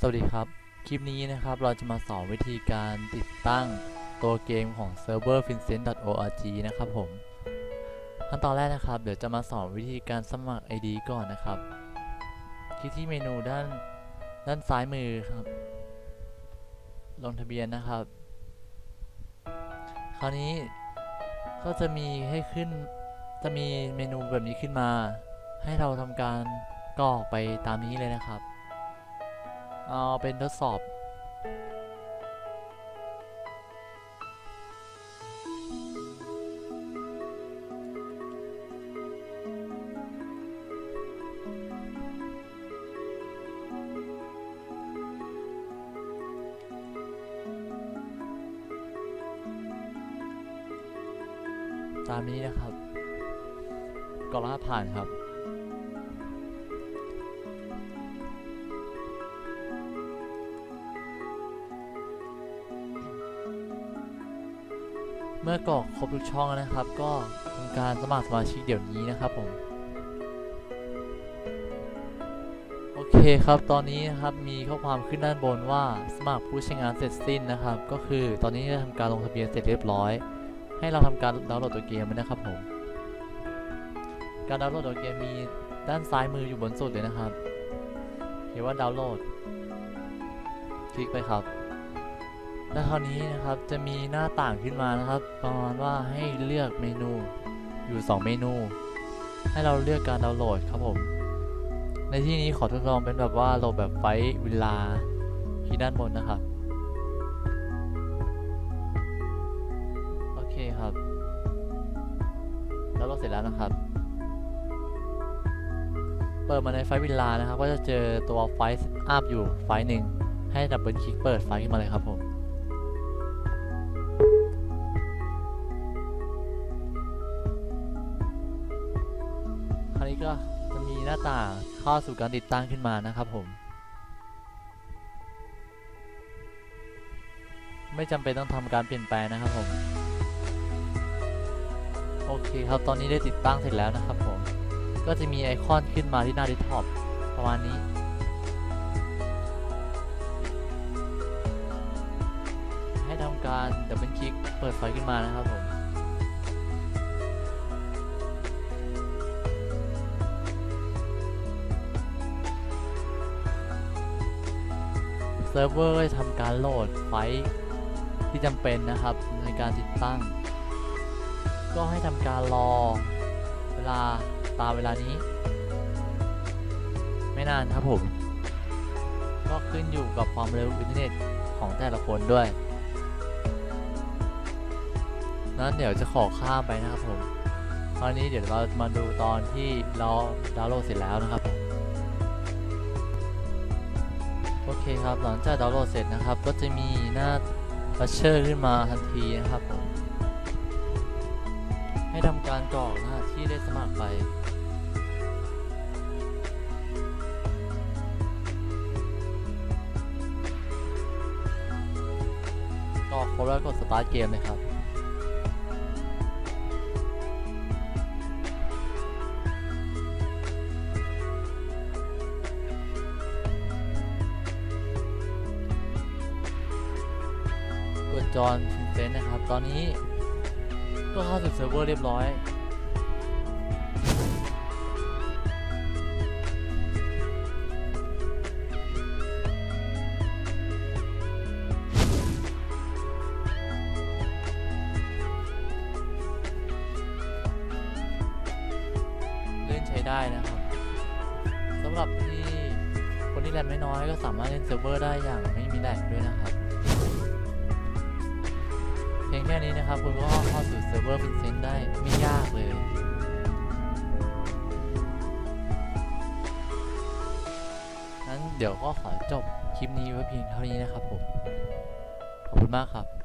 สวัสดีครับ คลิปนี้นะครับเราจะมาสอนวิธีการติดตั้งตัวเกมของเซิร์ฟเวอร์ vincent.org นะครับผม ขั้นตอนแรกนะครับ เดี๋ยวจะมาสอนวิธีการสมัคร ID ก่อนนะครับ คลิกที่เมนูด้านด้านซ้ายมือครับ ลงทะเบียนนะครับ คราวนี้ก็จะมีให้ขึ้นจะมีเมนูแบบนี้ขึ้นมา ให้เราทำการกรอกไปตามนี้เลยนะครับ เอาเป็นทดสอบ ตามนี้นะครับกรอกรหัสผ่านครับ เมื่อกรอกครบทุกช่องแล้วนะครับ ก็ทำการสมัครสมาชิกเดี๋ยวนี้นะครับผมโอเคครับตอนนี้นะครับมีข้อความขึ้นด้านบนว่าสมัครผู้ใช้งานเสร็จสิ้นนะครับ ก็คือตอนนี้ได้ทำการลงทะเบียนเสร็จเรียบร้อย ให้เราทำการดาวน์โหลดตัวเกมนะครับผมการดาวน์โหลดตัวเกมมีด้านซ้ายมืออยู่บนสุดเลยนะครับเขียนว่าดาวน์โหลด คลิกไปครับ และคราวนี้นะครับจะมีหน้าต่างขึ้นมานะครับ ประมาณว่าให้เลือกเมนูอยู่ 2 เมนู ให้เราเลือกการดาวน์โหลดครับผม ในที่นี้ขอทดลองเป็นแบบว่าโหลดแบบไฟล์เวลาที่ด้านบนนะครับ โอเคครับ แล้วเราเสร็จแล้วนะครับ เปิดมาในไฟล์วิลลานะครับ ก็จะเจอตัวไฟล์อัพอยู่ไฟล์หนึ่งให้ดับเบิลคลิกเปิดไฟล์ขึ้นมาเลยครับผมาวนี้ก็จะมีหน้าต่างเข้าสู่การติดตั้งขึ้นมานะครับผม ไม่จำเป็นต้องทำการเปลี่ยนแปลงนะครับผม โอเคครับตอนนี้ได้ติดตั้งเสร็จแล้วนะครับผม ก็จะมีไอคอนขึ้นมาที่หน้าเดสก์ท็อปประมาณนี้ให้ทำการดับเบิลคลิกเปิดไฟขึ้นมานะครับผม ซิร์ฟเวอร์ได้ทำการโหลดไฟล์ที่จำเป็นนะครับในการติดตั้ง ก็ให้ทำการรอเวลาตามเวลานี้ ไม่นานครับผม ก็ขึ้นอยู่กับความเร็วอินเทอร์เน็ตของแต่ละคนด้วย นั้นเดี๋ยวจะขอข้ามไปนะครับผมคราวนี้เดี๋ยวเรามาดูตอนที่เราดาวน์โหลดเสร็จแล้วนะครับผม โอเคครับหลังจากดาวน์โหลดเสร็จนะครับ ก็จะมีหน้าบัชเชอร์ขึ้นมาทันทีนะครับผมให้ทำการกรอกรหัสที่ได้สมัครไปกรอกครบแล้วกดสตาร์ทเกมเลยครับ จอห์นเซนนะครับ ตอนนี้ก็เข้าสู่เซิร์ฟเวอร์เรียบร้อยเล่นใช้ได้นะครับสำหรับที่คนที่แรมไม่น้อยก็สามารถเล่นเซิร์ฟเวอร์ได้อย่างไม่มีแลกด้วยนะครับ ค่นี้นะครับ คุณก็เข้าสู่เซิร์ฟเวอร์ฟินเซนได้ไม่ยากเลยงั้นเดี๋ยวก็ขอจบคลิปนี้ไว้เพียงเท่านี้นะครับผม ขอบคุณมากครับ